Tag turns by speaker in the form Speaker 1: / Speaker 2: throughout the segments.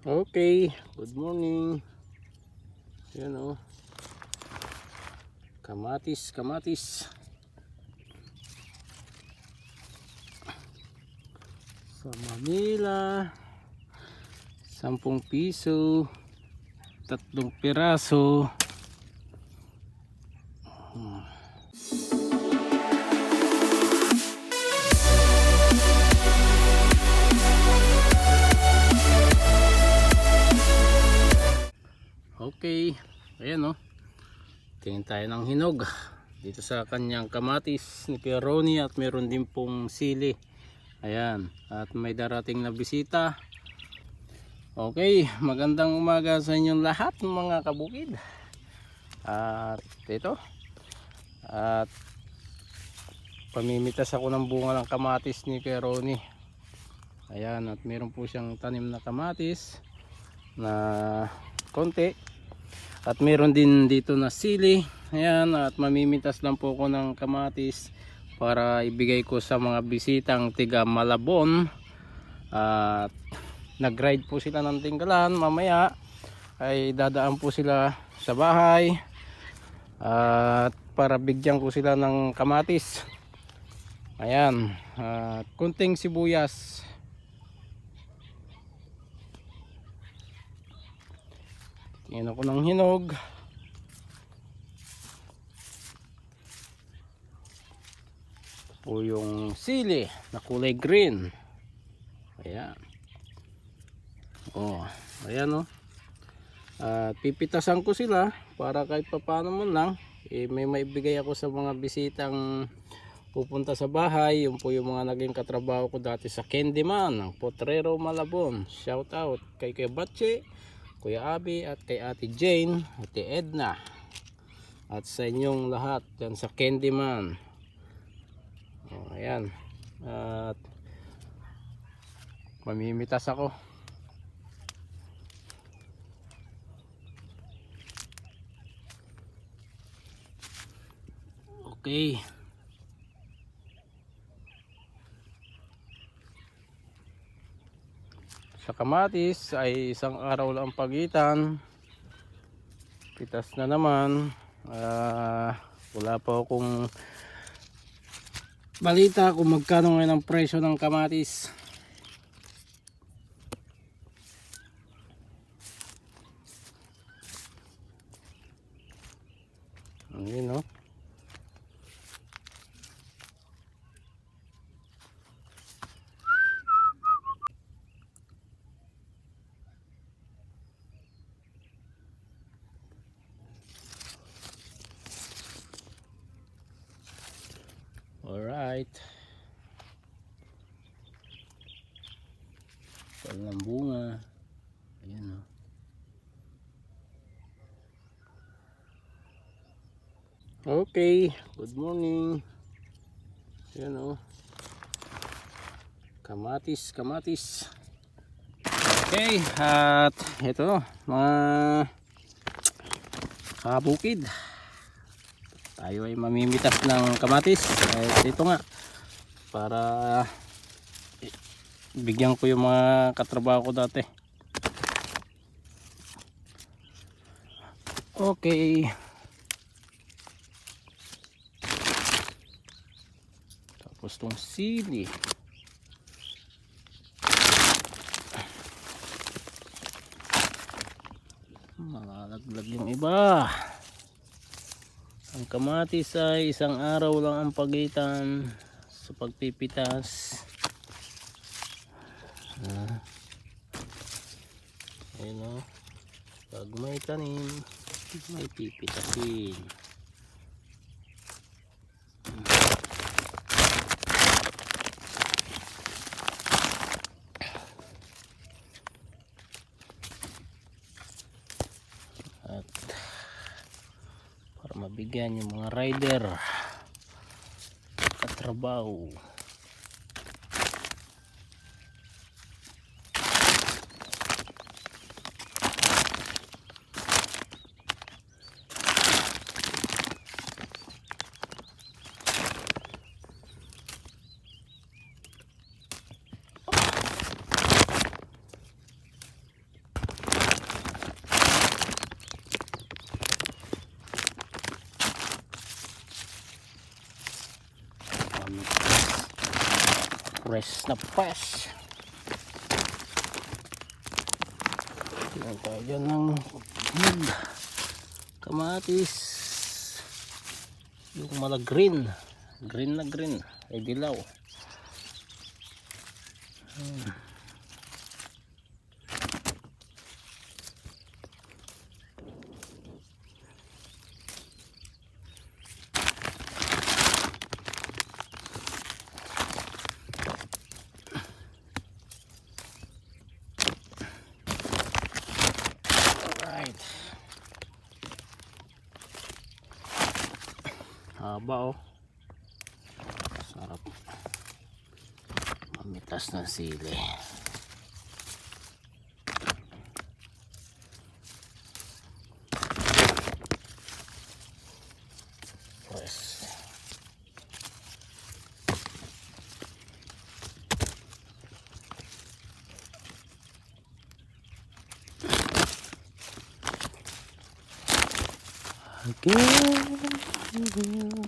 Speaker 1: Okay, good morning. Yan o. Kamatis, kamatis. Sa Manila, 10 piso, tatlong piraso. Hmm. Okay, ayan o. Tingin tayo ng hinog dito sa kanyang kamatis ni Pieroni at meron din pong sili. Ayan, at may darating na bisita. Okay, magandang umaga sa inyong lahat mga kabukid. At ito. At pamimitas ako ng bunga ng kamatis ni Pieroni. Ayan, at meron po siyang tanim na kamatis na konti at meron din dito na sili. Ayan at mamimitas lang po ko ng kamatis para ibigay ko sa mga bisitang tiga Malabon. At nag-ride po sila ng tinggalan mamaya. Ay dadaan po sila sa bahay. At para bigyan ko sila ng kamatis. Ayan at kunting sibuyas Tingnan ako ng hinog. Po yung sili na kulay green. Ayan. Oh, ayan oh. At pipitasan ko sila para kahit papaano man lang eh, may maibigay ako sa mga bisitang pupunta sa bahay. Yung po yung mga naging katrabaho ko dati sa Candyman ng Potrero Malabon. Shout out kay Batche, Kuya Abi at kay Ate Jane, Ate Edna. At sa inyong lahat yan sa Candyman. Oh, ayan. At mamimitas ako. Okay. Sa kamatis ay isang araw lang ang pagitan. Pitas na naman. Ah, wala pa akong balita kung magkano ngayon ang presyo ng kamatis. Ayun no. Alright. Pal ng bunga. Ayan o. Okay. Good morning. Ayan o. Kamatis, kamatis. Okay. At ito. Mga kabukid tayo ay mamimitas ng kamatis eh, dito nga para eh, bigyan ko yung mga katrabaho ko dati okay tapos tong sili malalaglag yung iba ang kamatis ay isang araw lang ang pagitan sa pagpipitas. Ah. Ayun o. Pag may tanim, may pipitasin. At para mabigyan yung mga rider. Katrabaho Fresh na fresh. Tingnan tayo ng yun. Kamatis. Yung mala green. Green na green. Ay dilaw. Hmm. Haba oh. Sarap. Mamitas na sili. Again, again,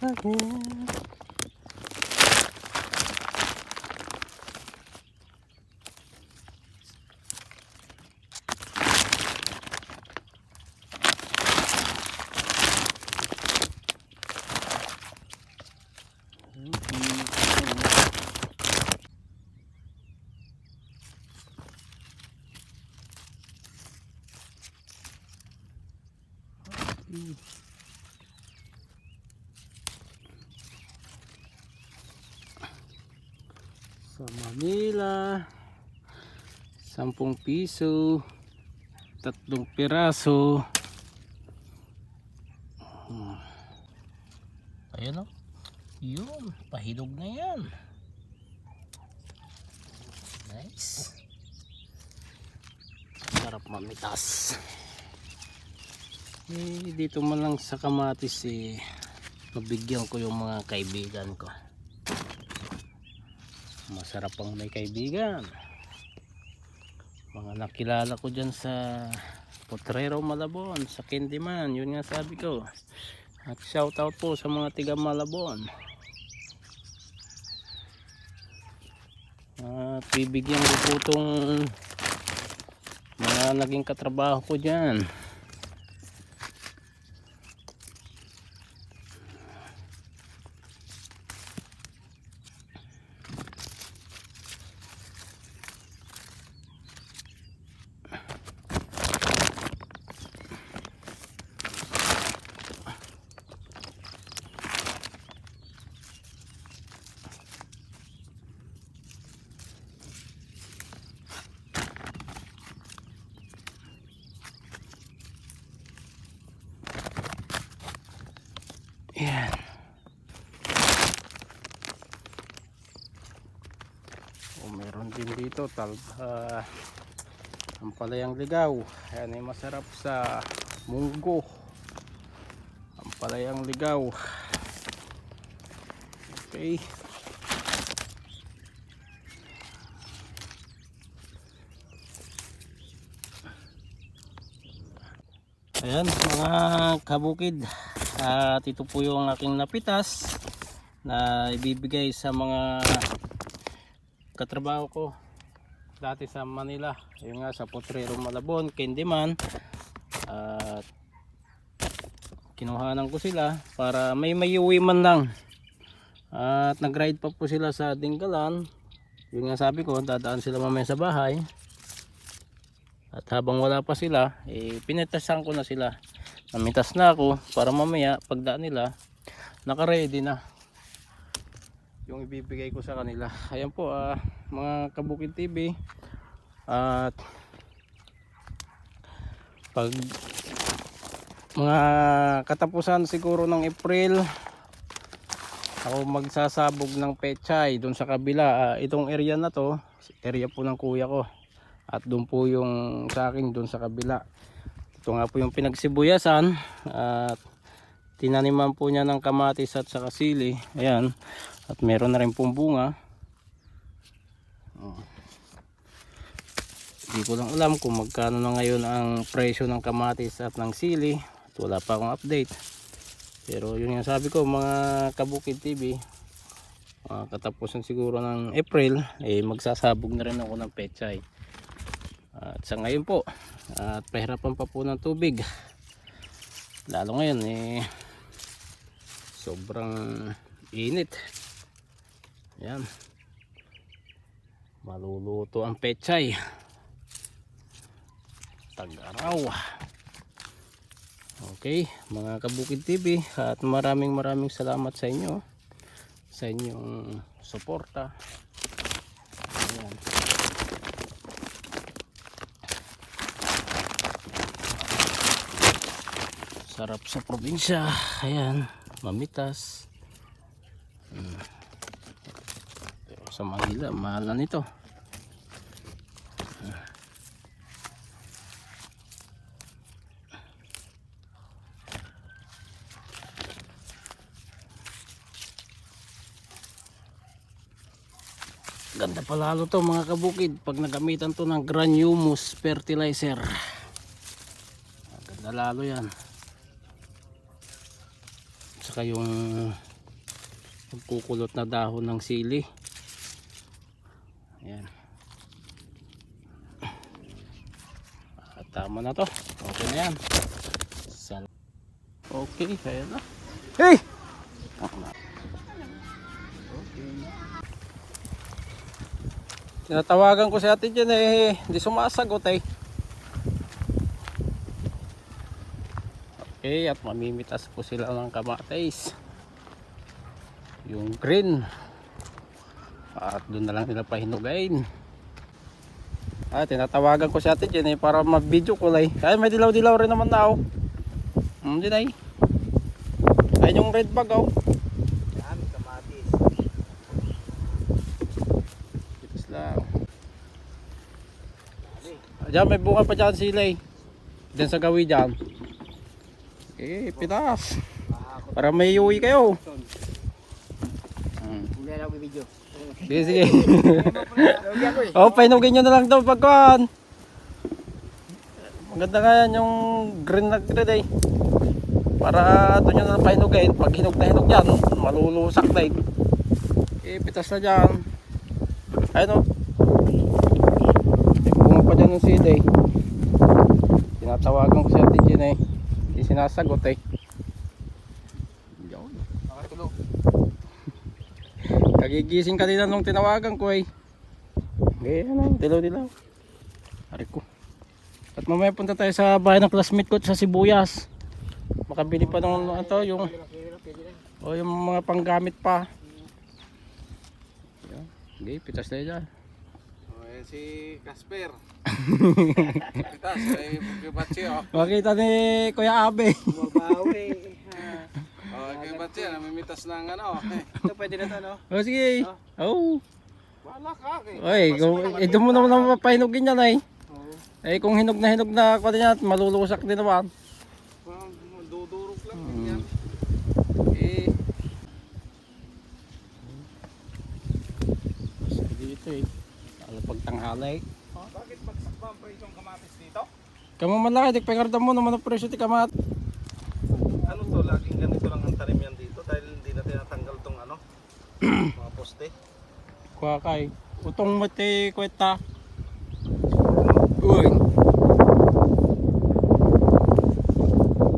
Speaker 1: again. Sa Manila, 10 piso, tatlong piraso. Hmm. Ayan o. Yun, pahilog na yan. Nice. Sarap mamitas. Eh, dito man lang sa kamatis eh, mabigyan ko yung mga kaibigan ko. Masarap ang may kaibigan. Mga nakilala ko dyan sa Potrero Malabon, sa Candyman, yun nga sabi ko. At shout out po sa mga tiga Malabon. At bibigyan ko po itong mga naging katrabaho ko dyan. Yan. O meron din dito tal uh, ang palayang ligaw. Yan ay masarap sa munggo. Ang palayang ligaw. Okay. Ayan mga kabukid at ito po yung aking napitas na ibibigay sa mga katrabaho ko dati sa Manila. Yung nga sa Potrero Malabon, Candyman at kinuhanan ko sila para may mayuwi man lang. At nag-ride pa po sila sa Dinggalan yun nga sabi ko dadaan sila mamaya sa bahay. At habang wala pa sila, eh, pinitasan ko na sila. Namitas na ako para mamaya pagdaan nila, naka-ready na yung ibibigay ko sa kanila. Ayan po, ah, mga Kabukid TV. At pag mga katapusan siguro ng April, ako magsasabog ng pechay doon sa kabila. Ah, itong area na to, area po ng kuya ko at doon po yung sa akin doon sa kabila ito nga po yung pinagsibuyasan at tinaniman po niya ng kamatis at saka sili. Ayan. At meron na rin pong bunga. Oh. hindi ko lang alam kung magkano na ngayon ang presyo ng kamatis at ng sili. At wala pa akong update. Pero yun yung sabi ko mga kabukid TV ah, katapusan siguro ng April eh magsasabog na rin ako ng pechay at sa ngayon po at pahirapan pa po ng tubig. Lalo ngayon eh sobrang init. Yan. Maluluto ang pechay. Tag-araw. Okay mga kabukid TV at maraming maraming salamat sa inyo sa inyong suporta. Ayan sarap sa probinsya. Ayan mamitas. Hmm. pero sa Manila mahal na nito. Ganda pa lalo to mga kabukid pag nagamitan to ng granumus fertilizer. Ganda lalo yan saka yung magkukulot na dahon ng sili. Ayan. At tama na to. Okay na yan. Sal okay kaya na. Hey! Na. Tinatawagan ko si ate dyan eh, hindi sumasagot eh. Okay, at mamimitas po sila ng kamatis. Yung green. At doon na lang nila pahinugain. Ah, tinatawagan ko si ate dyan eh, para mag-video eh. Ay, may dilaw-dilaw rin naman na oh. Hmm, dyan ay. Ay, yung red bag oh.
Speaker 2: Yan, kamatis.
Speaker 1: Tipas lang. Diyan may bunga pa dyan sila eh. Diyan sa gawi dyan. Eh, pitas. Para may iuwi kayo. Hmm. Sige, sige. Oh, painugin nyo na lang daw pagkuhan. Maganda nga yan yung green na green eh. Para doon nyo na lang painugin. Pag hinog na hinog yan, malulusak na eh. Eh, pitas na dyan. Ayun o. May bunga pa dyan ng sila eh. Tinatawagan ko si Ate Jean eh. Sinasagot eh. Yun.
Speaker 2: Nakatulog.
Speaker 1: Kagigising kanina nung tinawagan ko eh. Okay, ano, dilaw-dilaw. Ari ko. At mamaya punta tayo sa bahay ng classmate ko sa Sibuyas. Makabili pa ng ano to, yung o yung mga panggamit pa. Yan. Okay, pitas tayo dyan.
Speaker 2: Oh, si Casper. Pitas, ay kibatsi oh.
Speaker 1: Makita ni Kuya Abe.
Speaker 2: Mabawi. Oh, kibatsi, namimitas ng ano. Ito pwede na to, no?
Speaker 1: O sige. Oh.
Speaker 2: Wala ka. eh.
Speaker 1: Oy, eh, doon mo naman naman papahinugin yan eh.
Speaker 2: Oo.
Speaker 1: Eh kung hinog na hinog na ko yan, malulusak din naman.
Speaker 2: Dudurog lang.
Speaker 1: Hmm.
Speaker 2: Yan.
Speaker 1: Eh. Basta dito eh. Eh.
Speaker 2: Bakit bagsak ba ang presong kamatis dito?
Speaker 1: Kamu malaki, di pengarda mo naman ang presyo ti kamat.
Speaker 2: Ano to, laging ganito lang ang tanim yan dito dahil hindi na tinatanggal tong ano, mga poste.
Speaker 1: Kuha kay. Utong mati kweta. Uy.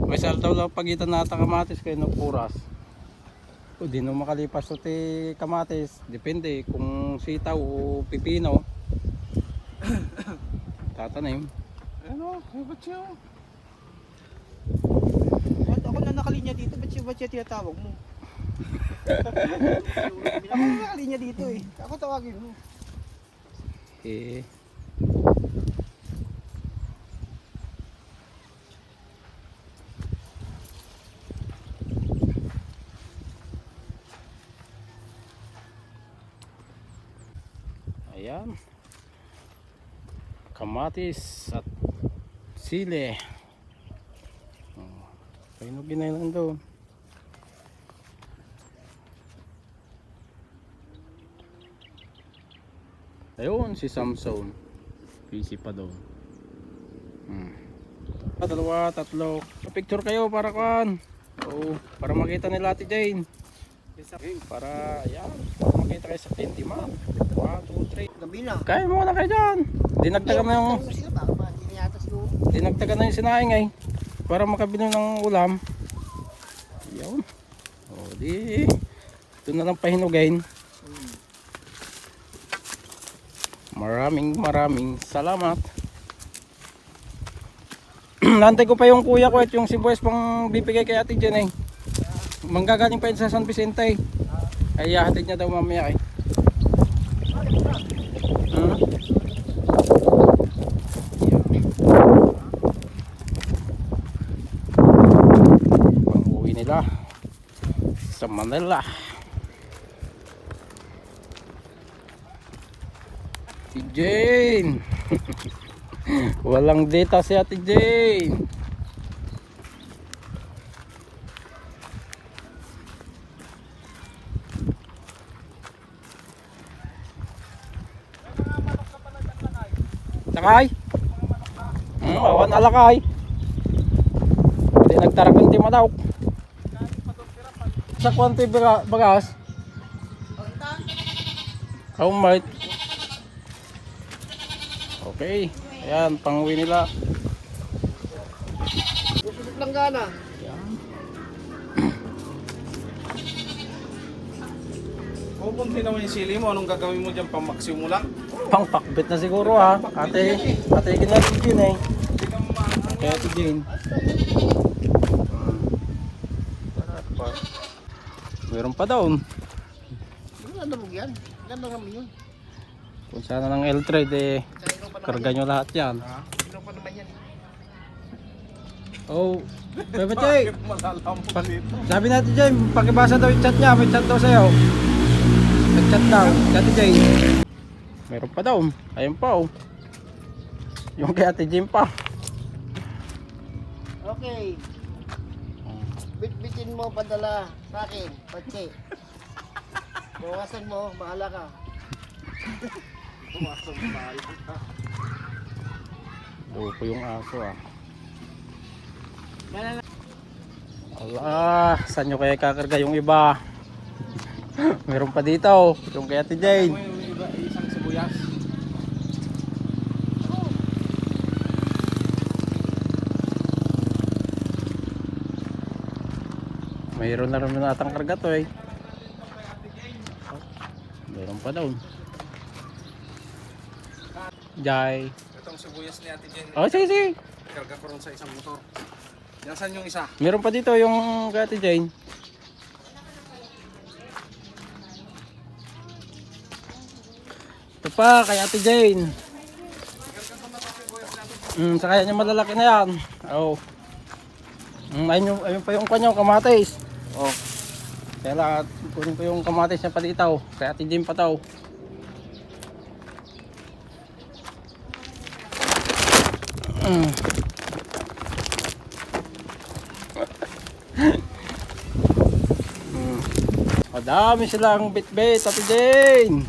Speaker 1: May saltaw lang pagitan nata kamatis kay no puras. O di no makalipas to ti kamatis. Depende kung sitaw o pipino. Tatanim.
Speaker 2: Ano, kibatsi oh.
Speaker 3: Ba't ako na nakalinya dito? Ba't siya, ba't siya tinatawag mo? ako na nakalinya dito eh. Ako tawagin mo.
Speaker 1: Eh. Ayan. Kamatis at sili. Oh, Painugin na lang doon. Ayun, si Samson. Busy pa doon. Hmm. Dalawa, tatlo. Picture kayo para kan. Oo, para makita nila Ate Jane. Okay, para, yan, para makita kayo sa Pintiman. 1, 2, 3.
Speaker 3: Gabi na.
Speaker 1: Kain muna kayo dyan. Dinagdagan mo yung,
Speaker 3: hindi na
Speaker 1: na yung sinaing ay. Para makabili ng ulam. Yun. O di, ito na lang pahinugin. Maraming maraming salamat. Nantay ko pa yung kuya ko at yung si Boys pang bibigay kay ate Jen eh. Manggagaling pa yun sa San Vicente. Ay hatid niya daw mamaya eh. Hmm? Pang-uwi nila Manila. Si Jane. Walang data si Ate Jane. Sakay? Hmm, awan alakay. Hindi nagtarakan ti madaw. Sa kwanti baga, bagas? How much? Okay. Ayan, panguwi nila.
Speaker 3: Susunod lang gana.
Speaker 2: Pupunti naman yung sili mo, anong gagawin mo dyan? Pamaksiw mo lang?
Speaker 1: Pang pakbit na siguro ha. Ate, ate ginagawa din eh. Kaya ito din. Meron pa daw.
Speaker 3: Ano mo yan? Ganda kami yun.
Speaker 1: Kung sana ng L-trade eh, karga nyo lahat yan.
Speaker 3: Ikaw pa naman yan.
Speaker 1: Oh, Bebe Chay, sabi natin Jay, pakibasa daw yung chat niya, may chat daw sa'yo. Nag-chat daw, Ate Jay. Meron pa daw, ayun pa oh. Yung kay Ate Jim pa.
Speaker 3: Okay. Mo padala sa akin. Patse. Bawasan mo, bahala ka.
Speaker 2: Pumasok tayo.
Speaker 1: Lupo yung aso ah. Ala, saan nyo kaya kakarga yung iba? Meron pa dito, oh, yung kay Ate
Speaker 2: Ano
Speaker 1: Jane.
Speaker 2: yung iba, isang sibuyas?
Speaker 1: Mayroon na rin natang karga to eh. Meron pa daw. Jai.
Speaker 2: Itong sibuyas ni Ate Jen,
Speaker 1: Oh, sige, sige.
Speaker 2: karga ko rin sa isang motor. Nasaan yung isa?
Speaker 1: Meron pa dito yung kay Ate Jane. Ito pa, kay Ate Jane. Mm, sa kaya niya malalaki na yan. Oh. Mm, ayun, ayun pa yung kanyang kamatis. Oh. Kaya lahat, kunin ko yung kamatis niya palitaw. Kay Ate Jane pa taw. Mm. Mm. Madami silang bit-bit, Ate Jane.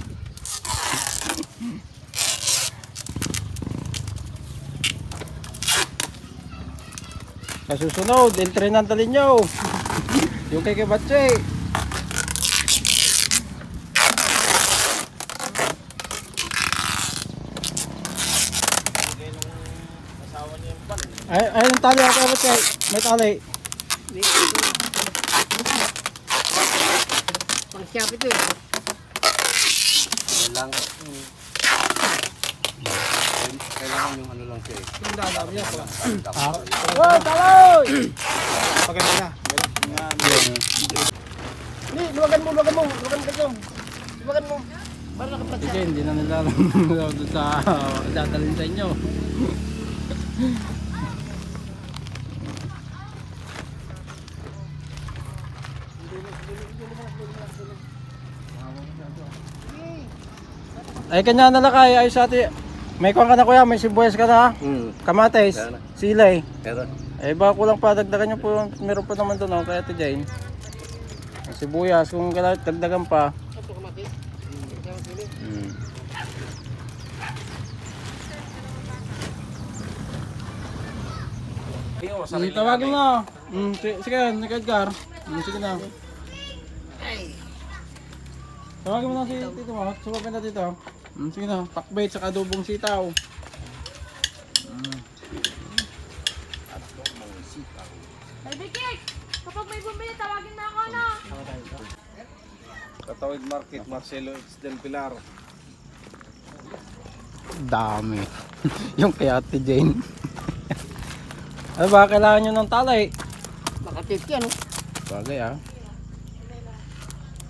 Speaker 1: Sa susunod, entry na dalhin nyo. Yung kay Kibatse. Ay, ay, yung tali ako, Kibatse. May tali.
Speaker 3: Pang siyap ito eh.
Speaker 2: lang. Kailangan yung ano lang siya eh.
Speaker 3: Yung dadami niya.
Speaker 1: Ha? Oh, taloy!
Speaker 3: Paganda na. Hindi, luwagan mo, luwagan mo. Luwagan ka dyan. Luwagan mo. Para nakapag
Speaker 1: Sige, hindi na nila sa dadalhin sa inyo. Ay, kanya na lakay. Ay, sa ati. May kuwan ka na kuya, may sibuyas ka na.
Speaker 2: Hmm.
Speaker 1: Kamatis,
Speaker 2: Kaya na.
Speaker 1: silay.
Speaker 2: Pero,
Speaker 1: Eh, baka kulang pa, dagdagan nyo po. yung- Meron pa naman doon, oh, kaya ito Jane. Ang Sibuyas, kung kailangan dagdagan pa.
Speaker 3: Sili.
Speaker 1: Hmm. Sige, tawagin mo. Mm, sige, sige, nag-Edgar. Mm, sige na.
Speaker 3: Ay.
Speaker 1: Tawagin mo na si Tito mo. Subapin na dito. Mm, sige na, pakbait sa adobong sitaw. Mm.
Speaker 4: Baby Cake! Kapag may bumili, tawagin na ako na.
Speaker 2: Katawid Market, Marcelo X del Pilar.
Speaker 1: Dami. yung kay Ate Jane. ano ba, kailangan nyo ng talay?
Speaker 3: Makatit yan. oh.
Speaker 1: Bagay ah.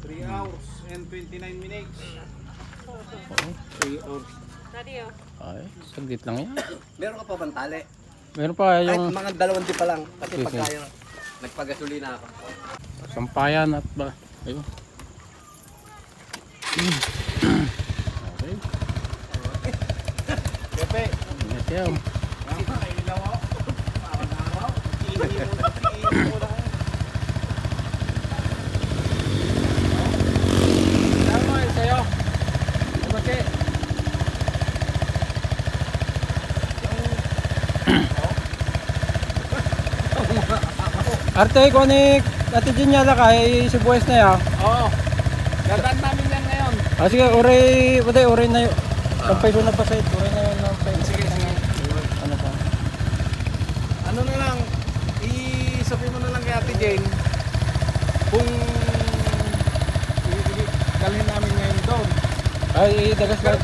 Speaker 2: 3 hours and 29 minutes. 3 hours.
Speaker 4: Daddy, oh.
Speaker 1: Ay, saglit lang yan.
Speaker 3: Meron ka pa bang tali?
Speaker 1: Meron pa yung
Speaker 3: mga dalawang di pa lang. Kasi
Speaker 1: Sige.
Speaker 3: pagka yung nagpagasolina ako.
Speaker 1: sampayan at ba. Ayun. okay.
Speaker 2: Pepe,
Speaker 1: Ingat yan.
Speaker 2: ilaw ako. Parang araw. Ihi mo na, ihi mo na.
Speaker 1: Tama eh, sa'yo. Bakit? Arte, ko ni Ate Jinyala ka, eh, si Buwes na ya.
Speaker 2: Oo. Dadaan namin yan ngayon.
Speaker 1: Ah, sige, uray, uday, uray na yun. Sampay ko na pa sa'yo, uray na yun. Sige,
Speaker 2: Sige, sige.
Speaker 1: Ano pa?
Speaker 2: Ano na lang, i-sabi mo na lang kay Ate Jane kung dalhin namin ngayon doon.
Speaker 1: Ay, dagas lang.